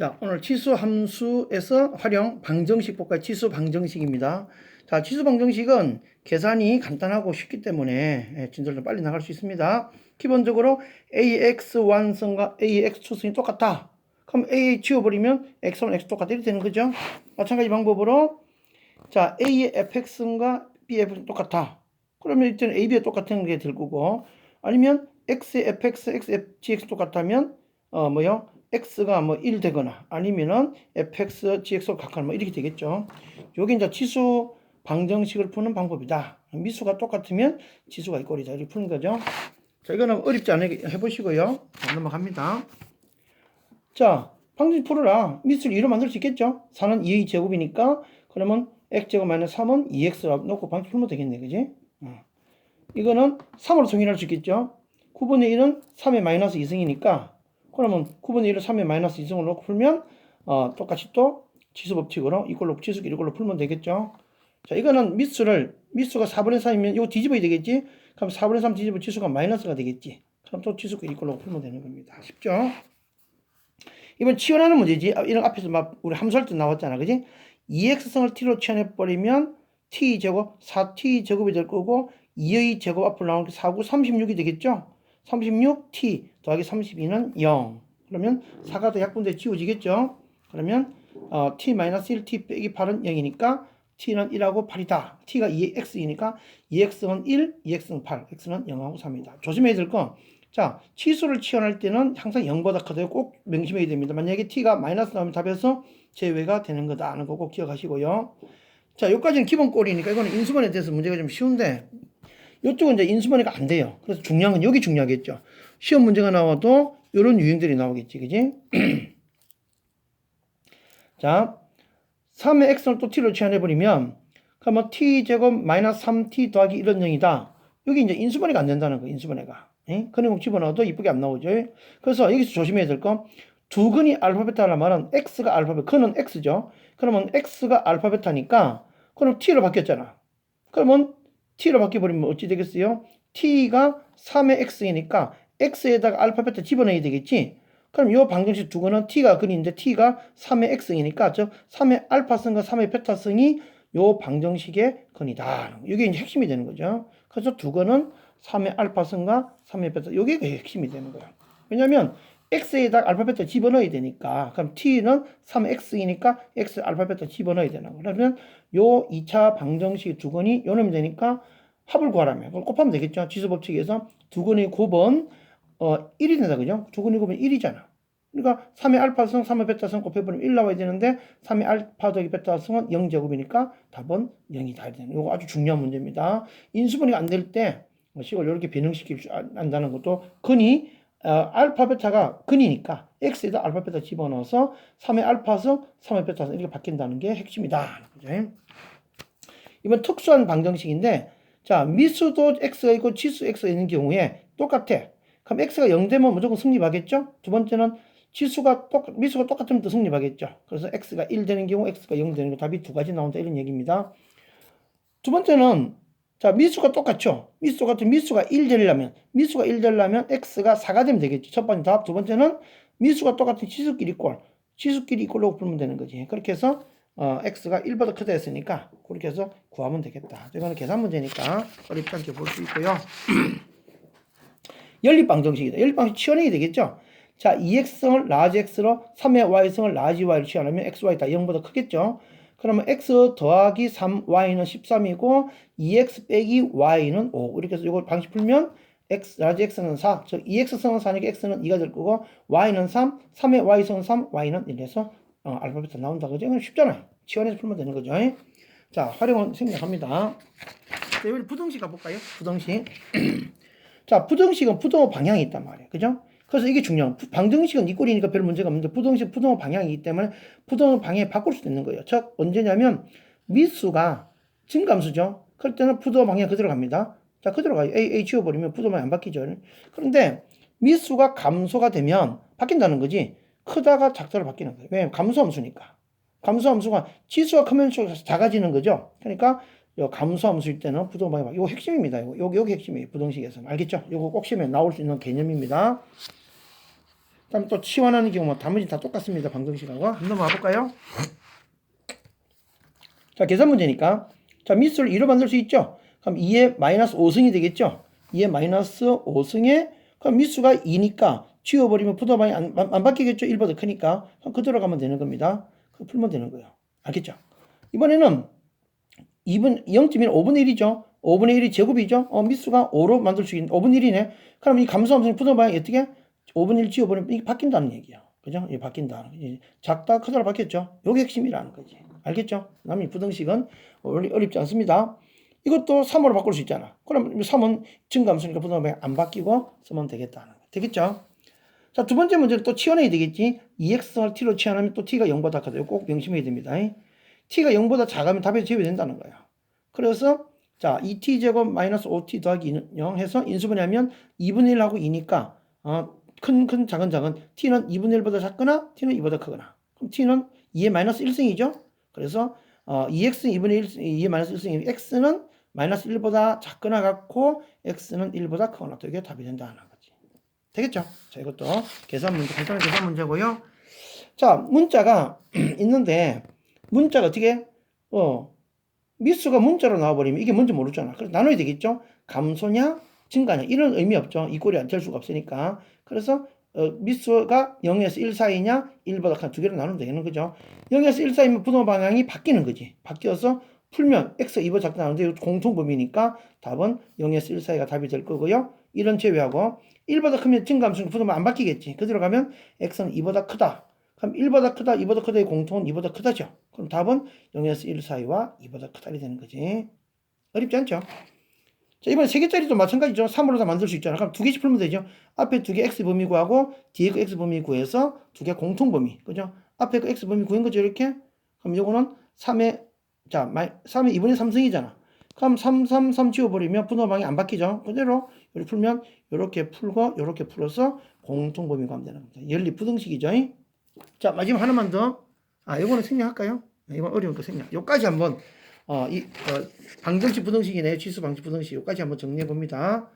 자, 오늘 치수 함수에서 활용 방정식 볼까요? 치수 방정식입니다. 자, 치수 방정식은 계산이 간단하고 쉽기 때문에 예, 진도를 빨리 나갈 수 있습니다. 기본적으로 ax 완성과 ax 추승이 똑같다. 그럼 a 지워버리면 x1, x 똑같다. 이렇게 되는 거죠. 마찬가지 방법으로 자, a의 fx과 b의 fx는 똑같아. 그러면 일단 a, b가 똑같은 게 될 거고 아니면 x의 fx, x의 gx 똑같다면 어 뭐요? X가 뭐 1 되거나 아니면은 fx, gx가 각각 뭐 이렇게 되겠죠. 여기 이제 지수 방정식을 푸는 방법이다. 미수가 똑같으면 지수가 이 꼴이다. 이렇게 푸는 거죠. 자, 이거는 어렵지 않게 해보시고요. 자, 넘어갑니다. 자, 방정식 풀어라. 미수를 2로 만들 수 있겠죠? 4는 2의 제곱이니까 그러면 x제곱 마이너스 3은 2x로 놓고 방식 풀면 되겠네. 그지? 어. 이거는 3으로 정의할 수 있겠죠? 9분의 1은 3의 마이너스 2승이니까 그러면 9분의 1을 3의 마이너스 2승으로 놓고 풀면 어, 똑같이 또 지수 법칙으로 이걸로 지수 이걸로 풀면 되겠죠? 자, 이거는 미수를 미수가 4분의 3이면 이거 뒤집어야 되겠지? 그럼 4분의 3 뒤집어 지수가 마이너스가 되겠지? 그럼 또 지수가 이걸로 풀면 되는 겁니다. 쉽죠? 이번 치환하는 문제지. 아, 이런 앞에서 막 우리 함수할 때 나왔잖아. 그지? 2x승을 t로 치환해 버리면 t 제곱 4t 제곱이 될 거고 2의 제곱 앞으로 나오는 게 4, 9, 36이 되겠죠? 36t 더하기 32는 0. 그러면 4가 더 약분돼 지워지겠죠? 그러면 어, t-1t 빼기 8은 0이니까 t는 1하고 8이다. t가 2x이니까 2x는 1, 2x는 8, x는 0하고 3이다. 조심해야 될 건, 자, 치수를 치환할 때는 항상 0보다 크다고 꼭 명심해야 됩니다. 만약에 t가 마이너스 나오면 답에서 제외가 되는 거다 하는 거 꼭 기억하시고요. 자, 여기까지는 기본 꼴이니까 이거는 인수분에 대해서 문제가 좀 쉬운데, 이쪽은 이제 인수분해가 안 돼요. 그래서 중요한 건 여기 중요하겠죠. 시험 문제가 나와도 이런 유형들이 나오겠지, 그지? 자, 3의 x를 또 t로 치환해버리면, 그러면 t제곱 마이너스 3t 더하기 1은 0이다. 여기 이제 인수분해가 안 된다는 거예요, 인수분해가. 예? 그냥 집어넣어도 이쁘게 안 나오죠. 그래서 여기서 조심해야 될 건, 두 근이 알파 베타라 말은 x가 알파 베타, 그는 x죠. 그러면 x가 알파 베타니까, 그럼 t로 바뀌었잖아. 그러면 t로 바뀌어버리면 어찌 되겠어요? t가 3의 x이니까 x에다가 알파 베타 집어넣어야 되겠지? 그럼 이 방정식 두 거는 t가 근인데 t가 3의 x이니까 즉 3의 알파성과 3의 베타성이 요 방정식의 근이다. 이게 이제 핵심이 되는 거죠. 그래서 두 거는 3의 알파성과 3의 베타 이게 핵심이 되는 거야. 왜냐면 x에다 알파 베타 집어넣어야 되니까 그럼 t는 3x이니까 x 알파 베타 집어넣어야 거. 그러면 요 2차 방정식 두 건이 요 놈이 되니까 합을 구하라면 그걸 곱하면 되겠죠. 지수 법칙에서 두 건의 곱은 어 1이 된다 그죠? 두 건의 곱은 1이잖아. 그러니까 3의 알파성, 3의 베타성 곱해버리면 1 나와야 되는데 3의 알파 더하기 베타성은 0 제곱이니까 답은 0이 다 되는 이거 아주 중요한 문제입니다. 인수분해가 안 될 때 식을 이렇게 변형시킬 줄 안다는 것도 근이 어, 알파 베타가 근이니까 x에다 알파 베타 집어넣어서 3의 알파성, 3의 베타성 이렇게 바뀐다는 게 핵심이다. 그죠? 이번 특수한 방정식인데 자 미수도 x가 있고 지수 x가 있는 경우에 똑같아. 그럼 x가 0되면 무조건 성립하겠죠? 두 번째는 지수가 똑 미수가 똑같으면 또 성립하겠죠. 그래서 x가 1 되는 경우, x가 0 되는 경우 답이 두 가지 나온다 이런 얘기입니다. 두 번째는 자 미수가 똑같죠. 미수 같은 미수가 1 되려면 미수가 1 되려면 x가 4가 되면 되겠죠. 첫 번째 답. 두 번째는 미수가 똑같은 지수끼리 꼴, 지수끼리 꼴로 풀면 되는 거지. 그렇게 해서 어, x가 1보다 크다 했으니까 그렇게 해서 구하면 되겠다. 이거는 계산 문제니까 어렵지 않게 볼 수 있고요. 연립방정식이다. 연립방식 치환해야 되겠죠? 자, 2x성을 라지 x로 3의 y성을 라지 y로 치환하면 xy 다 0보다 크겠죠? 그러면 x 더하기 3y는 13이고 2x 빼기 y는 5. 이렇게 해서 이걸 방식 풀면 x, 라지 x는 4. 즉 2x성은 4니까 x는 2가 될 거고 y는 3, 3의 y성은 3, y는 1에서 어, 알파벳 나온다. 그죠? 이건 쉽잖아요. 치환해서 풀면 되는 거죠. 자, 활용은 생략합니다. 자, 여기 부등식 가볼까요? 부등식. 자, 부등식은 부등호 방향이 있단 말이에요. 그죠? 그래서 이게 중요한 방정식은 이 꼴이니까 별 문제가 없는데 부등식 부등호 방향이기 때문에 부등호 방향이 바꿀 수도 있는 거예요. 즉 언제냐면 미수가 증감수죠. 그럴 때는 부등호 방향 그대로 갑니다. 자 그대로 가요. A, A 지워버리면 부등호 방향 안 바뀌죠. 그런데 미수가 감소가 되면 바뀐다는 거지. 크다가 작다로 바뀌는 거예요. 왜냐면 감소함수니까. 감소함수가 지수가 크면 작아지는 거죠. 그러니까 감소함수일 때는 부등호 방향 이거 핵심입니다. 이거 여기 핵심이에요. 부등식에서 알겠죠? 이거 꼭 시험에 나올 수 있는 개념입니다. 그다음에 또 치환하는 경우 나머지 다 똑같습니다. 방정식하고 한번 넘어가 볼까요? 자 계산 문제니까 자 미수를 2로 만들 수 있죠. 그럼 2의 마이너스 5승이 되겠죠. 2의 마이너스 5승에 그럼 미수가 2니까 지워버리면 부도방이 안, 안, 안 바뀌겠죠. 1보다 크니까 그럼 그대로 가면 되는 겁니다. 그 풀면 되는 거예요. 알겠죠? 이번에는 2분 0.1 5분의 1이죠. 5분의 1이 제곱이죠. 어, 미수가 5로 만들 수 있는 5분의 1이네. 그럼 이 감소함수는 부도방이 어떻게 5분의 1 지워버리면 이게 바뀐다는 얘기야. 그죠? 이게 바뀐다. 작다 크다로 바뀌었죠. 요게 핵심이라는 거지. 알겠죠? 남이 부등식은 어렵지 않습니다. 이것도 3으로 바꿀 수 있잖아. 그럼 3은 증감수니까 부등방이 안 바뀌고 쓰면 되겠다는 거. 되겠죠? 자, 두 번째 문제는 또 치환해야 되겠지. 2x를 t로 치환하면 또 t가 0보다 크다. 이거 꼭 명심해야 됩니다. t가 0보다 작으면 답에서 제외 된다는 거야. 그래서 자, 2t 제곱 마이너스 5t 더하기 0 해서 인수분해하면 2분의 1하고 2니까 어, 큰, 큰, 작은, 작은 t는 2분의 1보다 작거나 t는 2보다 크거나 그럼 t는 2의 마이너스 1승이죠. 그래서 어, 2x 2분의 1, 2의 마이너스 1승이 x는 마이너스 1보다 작거나 같고 x는 1보다 크거나 또 이게 답이 된다는 거지. 되겠죠? 자, 이것도 계산 문제, 간단한 계산 문제고요. 자, 문자가 있는데 문자가 어떻게 어 미수가 문자로 나와버리면 이게 뭔지 모르잖아. 그래서 나눠야 되겠죠? 감소냐, 증가냐 이런 의미 없죠. 이 꼴이 안 될 수가 없으니까. 그래서 어, 미수가 0에서 1 사이냐 1보다 큰 두 개로 나누면 되는 거죠. 0에서 1 사이면 부동 방향이 바뀌는 거지. 바뀌어서 풀면 x 2보 작다 나오는데 공통 범위니까 답은 0에서 1 사이가 답이 될 거고요. 이런 제외하고 1보다 크면 증가함수는 부동만 안 바뀌겠지. 그대로 가면 x는 2보다 크다. 그럼 1보다 크다, 2보다 크다의 공통은 2보다 크다죠. 그럼 답은 0에서 1 사이와 2보다 크다이 되는 거지. 어렵지 않죠? 자, 이번에 세 개짜리도 마찬가지죠. 3으로 다 만들 수 있잖아. 그럼 두 개씩 풀면 되죠. 앞에 두 개 x 범위 구하고 뒤에 그 x 범위 구해서 두 개 공통 범위. 그죠? 앞에 그 x 범위 구한 거죠, 이렇게. 그럼 요거는 3의 자, 3의 2분의 3승이잖아. 그럼 3, 3, 3 지워버리면 분호방이 안 바뀌죠. 그대로 이렇게 풀면 이렇게 풀고 이렇게 풀어서 공통 범위 구하면 되는 겁니다. 연립 부등식이죠. 자, 마지막 하나만 더. 아, 이거는 생략할까요? 이건 어려운 거 생략. 요까지 한번 어, 이 어, 방정식 부등식이네. 지수 방식 부등식. 요까지 한번 정리해 봅니다.